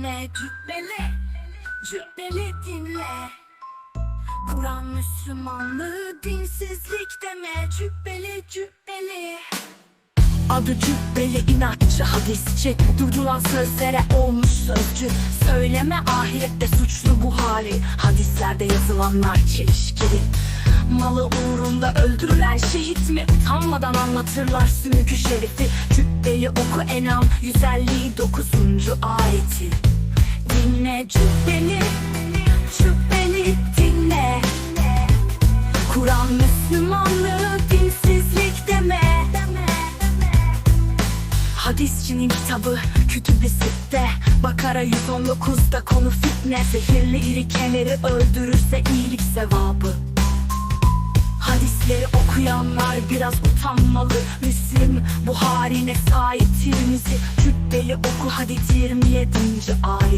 dinle cübbeli Cübbeli dinle. Kur'an Müslümanlığı dinsizlik deme Cübbeli cübbeli Adı cübbeli inatçı. Hadisçi Durduran sözlere olmuş sözcü. Söyleme ahirette suçlu bu hali. Hadislerde yazılanlar çelişkili. Malı uğrunda öldürülen şehit mi? Utanmadan anlatırlar sümükü şerifi. Cübbeli oku Enam 159. ayeti. Dinle cübbeli, Hadisçinin kitabı kütüb-i sitte Bakara 119'da konu fitne. Zehirli irikenleri öldürürse iyilik sevabı. Hadisleri okuyanlar biraz utanmalı. Müslim, Buhari, Nesai, Tirmizi. Cübbeli oku hadi 27. ayeti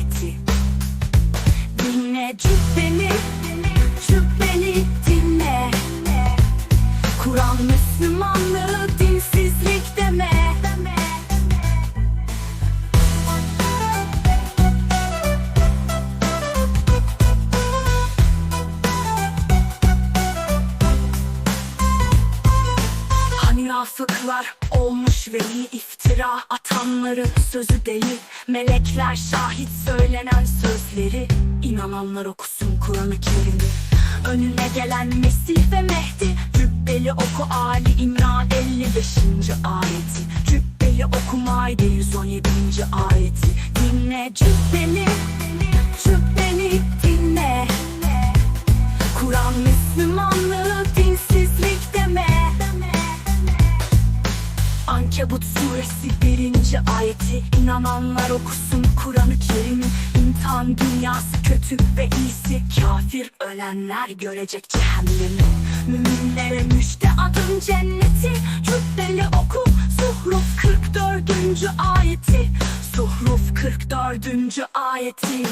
Münafıklar olmuş veli iftira atanları sözü deli Melekler şahit söylenen sözleri inananlar okusun Kur'an-ı Kerim'i Önüne gelen Mesih ve Mehdi Cübbeli oku Ali İmran 55. ayeti Cübbeli oku Maide 117. ayeti Dinle cübbeli, cübbeli dinle Kur'an Müslümanlığı Ankebut suresi birinci ayeti inananlar okusun Kur'an-ı Kerim'i İmtihan dünyası kötü ve iyisi Kafir ölenler görecek cehennemi Müminlere müjde adım cenneti Cübbeli oku Zuhruf 44. ayeti Zuhruf 44. ayeti Zuhruf 44. ayeti